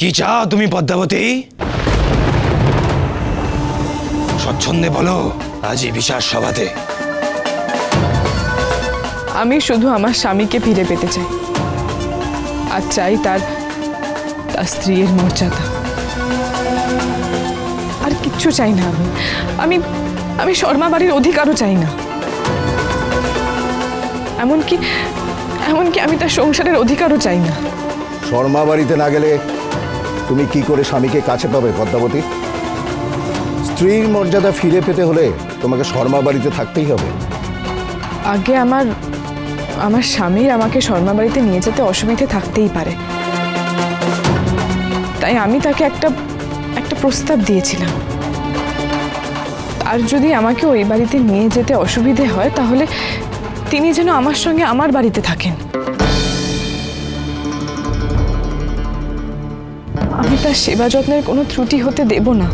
কি চাও তুমি পদ্মাবতী? স্বচ্ছন্দে বলো আজই বিশাল সভাতে। আমি শুধু আমার স্বামীকে ফিরে পেতে চাই আর চাই তার তার স্ত্রীর মর্যাদা। আর কিচ্ছু চাই না আমি। আমি আমি শর্মা বাড়ির অধিকারও চাই না। এমনকি এমনকি আমি তার সংসারের অধিকারও চাই না। শর্মা বাড়িতে না গেলে তুমি কি করে স্বামীকে কাছে পাবে, পদ্মাবতী? স্ত্রীর মর্যাদা ফিরে পেতে হলে তোমাকে শর্মা বাড়িতে থাকতেই হবে। আগে আমার আমার স্বামীর আমাকে শর্মা বাড়িতে নিয়ে যেতে অসুবিধে থাকতেই পারে। তাই আমি তাকে একটা একটা প্রস্তাব দিয়েছিলাম। আর যদি আমাকে ওই বাড়িতে নিয়ে যেতে অসুবিধে হয়, তাহলে তিনি যেন আমার সঙ্গে আমার বাড়িতে থাকেন। তার সেবা যত্নের কোনো ত্রুটি হতে দেব না।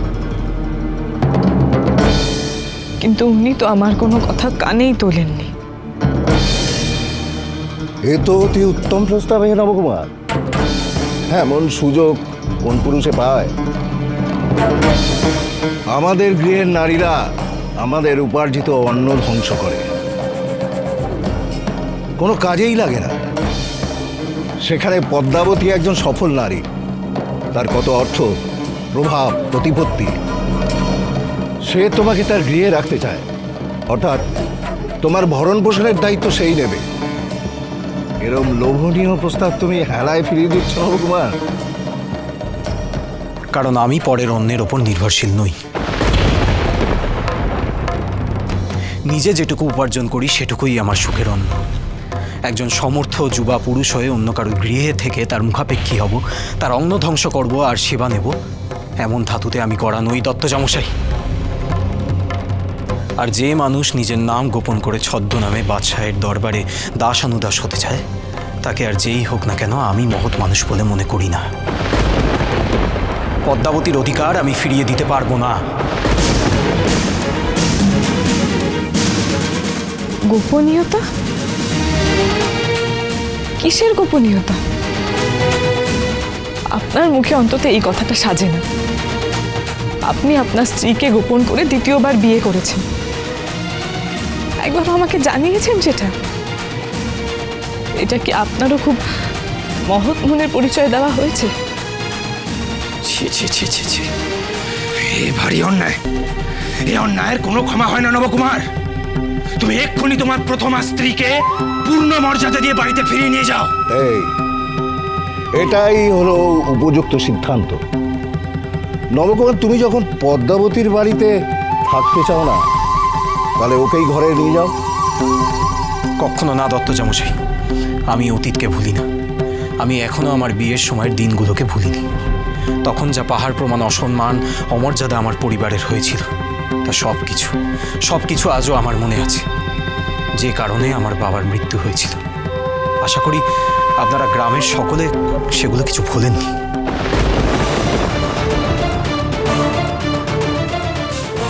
কিন্তু উনি তো আমার কোনো কথা কানেই তোলেননি। এ তো অতি উত্তম প্রস্তাব, হে নবকুমার। এমন সুযোগ কোন পুরুষে পায়। আমাদের গৃহের নারীরা আমাদের উপার্জিত অন্ন ধ্বংস করে। কোনো কাজেই লাগে না। সেখানে পদ্মাবতী একজন সফল নারী। তার কত অর্থ? প্রভাব, প্রতিপত্তি। সে তোমাকে তার গৃহে রাখতে চায়। অর্থাৎ তোমার ভরণ পোষণের দায়িত্ব সেই নেবে। এরম লোভনীয় প্রস্তাব তুমি হেলায় ফিরিয়ে দিচ্ছ নবকুমার কারণ আমি পরের অন্যের ওপর নির্ভরশীল নই। নিজে যেটুকু উপার্জন করি, সেটুকুই আমার সুখের অন্ন। একজন সমর্থ যুবা পুরুষ হয়ে অন্য কারও গৃহে থেকে তার মুখাপেক্ষী হব, তার অন্ন ধ্বংস করব আর সেবা নেব। এমন ধাতুতে আমি করা নই, দত্তজামশাই। আর যে মানুষ নিজের নাম গোপন করে ছদ্মনামে বাদশাহের দরবারে দাসানুদাস হতে চায়, তাকে আর যেই হোক না কেন আমি মহৎ মানুষ বলে মনে করি না। পদ্মাবতীর অধিকার আমি ফিরিয়ে দিতে পারব না। গোপনীয়তা? কিসের গোপনীয়তা? আপনার মুখে অন্তত এই কথাটা সাজে না। আপনি আপনার স্ত্রীকে গোপন করে দ্বিতীয়বার বিয়ে করেছেন। একবার আমাকে জানিয়েছেন সেটা এটা কি আপনারও খুব মহৎ মনের পরিচয় দেওয়া হয়েছে? ছি এ ভারী অন্যায়। এই অন্যায়ের কোনো ক্ষমা হয় না, নবকুমার। তুমি এক্ষুনি তোমার প্রথমা স্ত্রীকে পূর্ণ মর্যাদা দিয়ে বাড়িতে ফিরিয়ে নিয়ে যাও। এই এটাই হলো উপযুক্ত সিদ্ধান্ত। নবকুমার তুমি যখন পদ্মাবতীর বাড়িতে থাকতে চাও না তাহলে ওকেই ঘরে নিয়ে যাও। কখনো না দত্ত জামশাই আমি অতীতকে ভুলি না। আমি এখনও আমার বিয়ের সময়ের দিনগুলোকে ভুলিনি। তখন যা পাহাড় প্রমাণ অসম্মান অমর্যাদা আমার পরিবারের হয়েছিল। তা সব কিছু সব কিছু আজও আমার মনে আছে। যে কারণে আমার বাবার মৃত্যু হয়েছিল। আশা করি আপনারা গ্রামের সকলে সেগুলো কিছু ভোলেননি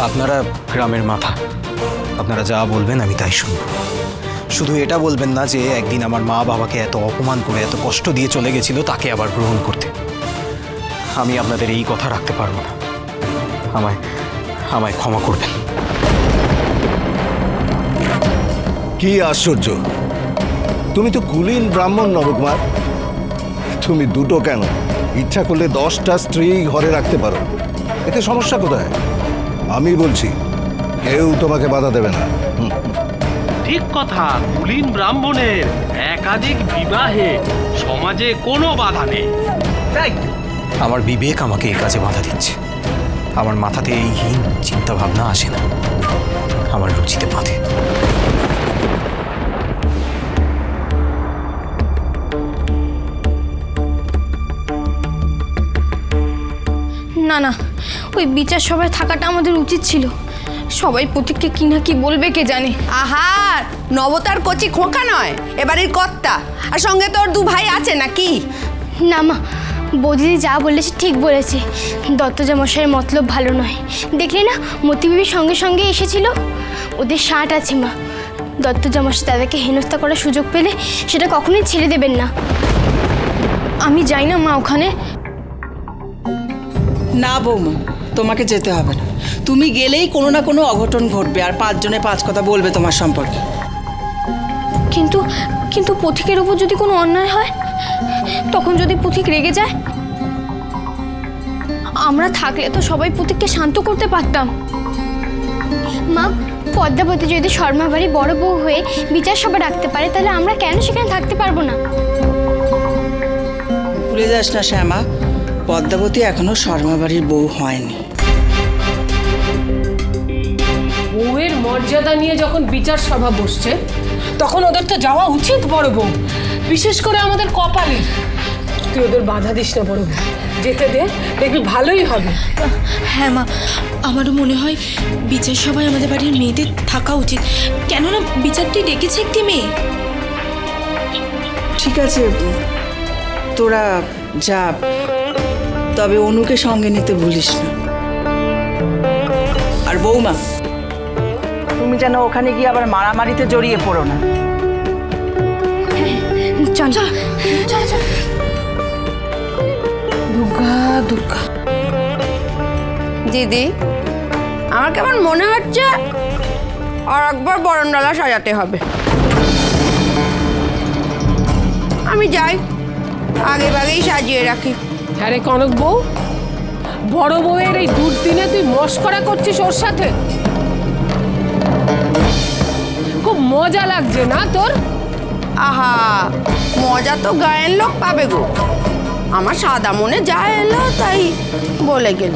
আপনারা গ্রামের মাথা, আপনারা যা বলবেন আমি তাই শুনব। শুধু এটা বলবেন না যে একদিন আমার মা বাবাকে এত অপমান করে, এত কষ্ট দিয়ে চলে গেছিল তাকে আবার গ্রহণ করতে। আমি আপনাদের এই কথা রাখতে পারব না। আমায় আমায় ক্ষমা করবেন। কি আশ্চর্য। তুমি তো কুলীন ব্রাহ্মণ নবকুমার। তুমি দুটো কেন? ইচ্ছা করলে দশটা স্ত্রী ঘরে রাখতে পারো। এতে সমস্যা কোথায়? আমি বলছি কেউ তোমাকে বাধা দেবে না। হুম, ঠিক কথা কুলীন ব্রাহ্মণের একাধিক বিবাহে সমাজে কোনো বাধা নেই। তাই আমার বিবেক আমাকে এই কাজে বাধা দিচ্ছে। আমার মাথাতে এই হীন চিন্তা ভাবনা আসে না। আমার রুচিতে বাঁধে। না না ওই বিচার সভায় থাকাটা আমাদের উচিত ছিল। সবাই প্রতীককে কি না কি বলবে কে জানে। আহার নবতার কচি খোকা নয় এবারের কর্তা। আর সঙ্গে তোর দু ভাই আছে নাকি? না মা বৌদিদি যা বলেছে ঠিক বলেছে। দত্তজা মশাইয়ের মতলব ভালো নয়। দেখলি না মতিবিবির সঙ্গে সঙ্গে এসেছিল? ওদের ষাট আছে মা। দত্তজা মশাই তাদেরকে হেনস্থা করার সুযোগ পেলে সেটা কখনোই ছেড়ে দেবেন না। আমি যাই না মা ওখানে? না বৌমা তোমাকে যেতে হবে না। তুমি গেলেই কোনো না কোনো অঘটন ঘটবে আর পাঁচজনে পাঁচ কথা বলবে তোমার সম্পর্কে। কিন্তু কিন্তু পথিকের উপর যদি কোনো অন্যায় হয়? তখন যদি পথিক রেগে যায়? আমরা থাকলে তো সবাই পথিককে শান্ত করতে পারতাম। মা পদ্মাবতী যদি শর্মা বাড়ি বড় বউ হয়ে বিচার সভা ডাকতে পারে তাহলে আমরা কেন সেখানে থাকতে পারব না? ভুলে যাস না শ্যামা পদ্মাবতী এখনও শর্মা বাড়ির বউ হয়নি। বউয়ের মর্যাদা নিয়ে যখন বিচার সভা বসছে তখন ওদের তো যাওয়া উচিত বড় বউ বিশেষ করে আমাদের কপালে। তুই ওদের বাধা দিস না বড় যেতে দে দেখবি ভালোই হবে। হ্যাঁ মা আমারও মনে হয় বিচার সবাই আমাদের বাড়ির মেয়েদের থাকা উচিত। কেননা বিচারটি ডেকেছে একটি মেয়ে। ঠিক আছে তোরা যা তবে অনুকে সঙ্গে নিতে ভুলিস না। আর বৌমা তুমি যেন ওখানে গিয়ে আবার মারামারিতে জড়িয়ে পড়ো না। চল চল চল। দুর্গা দুর্গা। দিদি আমার কেমন মনে হচ্ছে? আর একবার বরণডালা সাজাতে হবে। আমি যাই আগে ভাগেই সাজিয়ে রাখি। আরে কনক বউ বড় বউয়ের এই দুর্দিনে তুই মস্করা করছিস ওর সাথে? খুব মজা লাগছে না তোর? আহা মজা তো গায়ের লোক পাবে গো। আমার সাদা মনে যা এলো, তাই বলে গেল।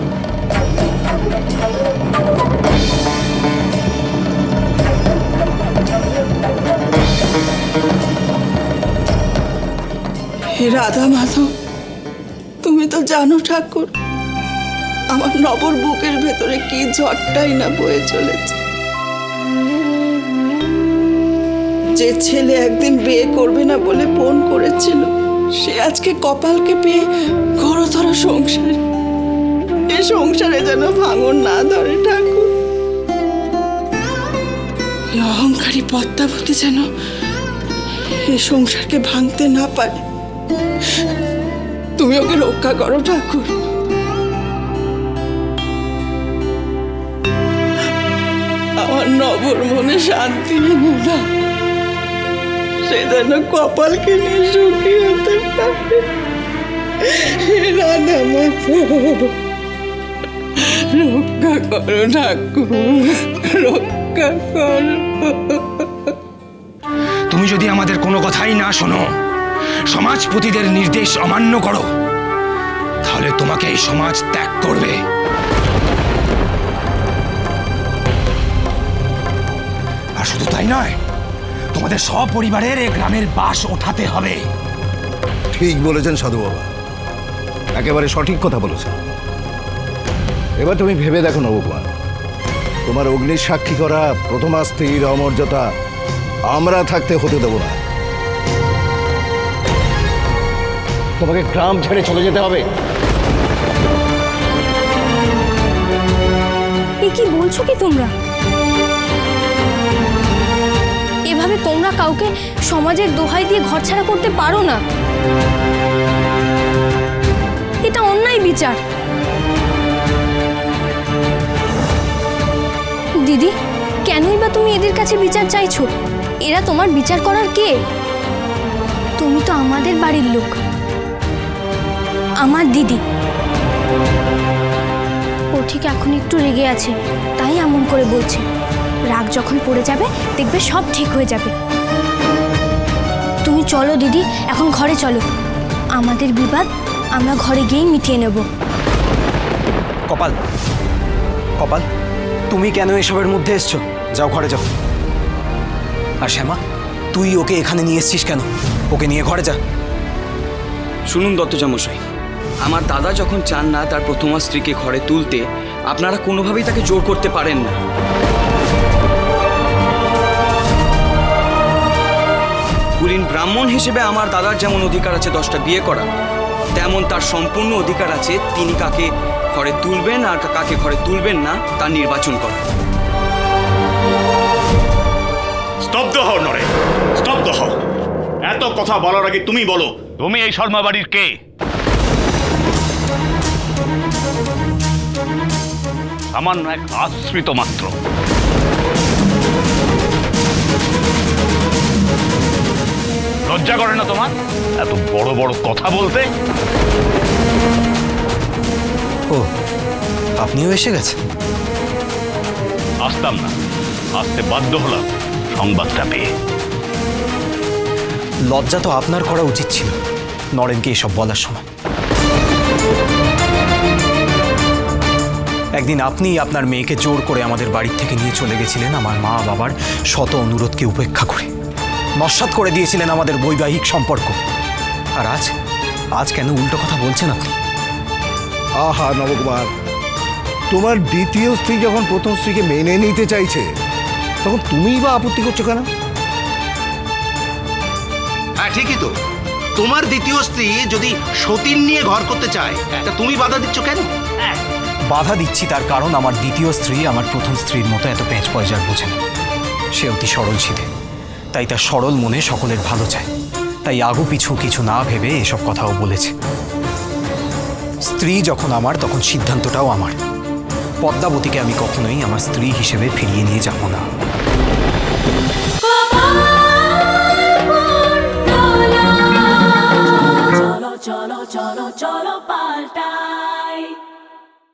হে রাধা মাধব, তুমি তো জানো ঠাকুর, আমার নবর বুকের ভেতরে কি ঝড়টাই না বয়ে চলেছে। যে ছেলে একদিন বিয়ে করবে না বলে ফোন করেছিল সে আজকে কপালকে পেয়ে ঘরধরা সংসার। এ সংসারে যেন ভাঙন না ধরে ঠাকুর। অহংকারী পদ্মাবতী যেন এ সংসারকে ভাঙতে না পারে। তুমি ওকে রক্ষা করো ঠাকুর। আমার নবর মনে শান্তি এনে দাও সে যেন কপালকে নিয়ে সুখী হতে পারে। রক্ষা করো ঠাকুর, রক্ষা করো। তুমি যদি আমাদের কোনো কথাই না শোনো, সমাজপতিদের নির্দেশ অমান্য করো, তাহলে তোমাকে এই সমাজ ত্যাগ করবে। আর শুধু তাই নয় তোমাদের সপরিবারের এ গ্রামের বাস ওঠাতে হবে। ঠিক বলেছেন সাধু বাবা। একেবারে সঠিক কথা বলেছেন। এবার তুমি ভেবে দেখো নবকুমার তোমার অগ্নির সাক্ষী করা প্রথমা স্ত্রীর অমর্যাদা আমরা থাকতে হতে দেব না। তোমাকে গ্রাম ছেড়ে চলে যেতে হবে। এ কি বলছো কি তোমরা? এভাবে তোমরা কাউকে সমাজের দোহাই দিয়ে ঘরছাড়া করতে পারো না? এটা অন্যায় বিচার। দিদি, কেনই বা তুমি এদের কাছে বিচার চাইছো? এরা তোমার বিচার করার কে? তুমি তো আমাদের বাড়ির লোক। আমার দিদি। ও ঠিক এখন একটু রেগে আছে, তাই এমন করে বলছে। রাগ যখন পড়ে যাবে দেখবে সব ঠিক হয়ে যাবে। তুমি চলো দিদি এখন ঘরে চলো। আমাদের বিবাদ আমরা ঘরে গিয়েই মিটিয়ে নেব। কপাল কপাল তুমি কেন এসবের মধ্যে এসছো? যাও ঘরে যাও। আর শ্যামা তুই ওকে এখানে নিয়ে এসছিস কেন? ওকে নিয়ে ঘরে যা। শুনুন দত্তজামশাই আমার দাদা যখন চান না তার প্রথমা স্ত্রীকে ঘরে তুলতে আপনারা কোনোভাবেই তাকে জোর করতে পারেন না। ব্রাহ্মণ হিসেবে আমার দাদার যেমন অধিকার আছে দশটা বিয়ে করা, তেমন তার সম্পূর্ণ অধিকার আছে তিনি কাকে ঘরে তুলবেন আর কাকে ঘরে তুলবেন না তা নির্বাচন করা। স্তব্ধ হও নরে, স্তব্ধ হও। এত কথা বলার আগে তুমি বলো, তুমি এই শর্মা বাড়ির কে? সামান্য এক আশ্রিত মাত্র। লজ্জা করে না তোমার? এত বড় বড় কথা বলতে? ও আপনিও এসে গেছেন? আসতাম না। আসতে বাধ্য হলাম সংবাদটা পেয়ে। লজ্জা তো আপনার করা উচিত ছিল। নরেনকে এসব বলার সময়। একদিন আপনি আপনার মেয়েকে জোর করে আমাদের বাড়ির থেকে নিয়ে চলে গেছিলেন আমার মা বাবার শত অনুরোধকে উপেক্ষা করে। নস্বাত করে দিয়েছিলেন আমাদের বৈবাহিক সম্পর্ক। আর আজ আজ কেন উল্টো কথা বলছেন আপনি? আহা নবকুমার তোমার দ্বিতীয় স্ত্রী যখন প্রথম স্ত্রীকে মেনে নিতে চাইছে তখন তুমিই বা আপত্তি করছ কেন? হ্যাঁ ঠিকই তো। তোমার দ্বিতীয় স্ত্রী যদি সতীন নিয়ে ঘর করতে চায় তা তুমি বাধা দিচ্ছ কেন? বাধা দিচ্ছি তার কারণ আমার দ্বিতীয় স্ত্রী আমার প্রথম স্ত্রীর মতো এত পেঁচ পয়জার বোঝে না। সে অতি সরল সিধে তাই তার সরল মনে সকলের ভালো চায়। তাই আগু পিছু কিছু না ভেবে এসব কথাও বলেছে। স্ত্রী যখন আমার তখন সিদ্ধান্তটাও আমার। পদ্মাবতীকে আমি কখনোই আমার স্ত্রী হিসেবে ফিরিয়ে নিয়ে যাব না। cholo, cholo, cholo, palta.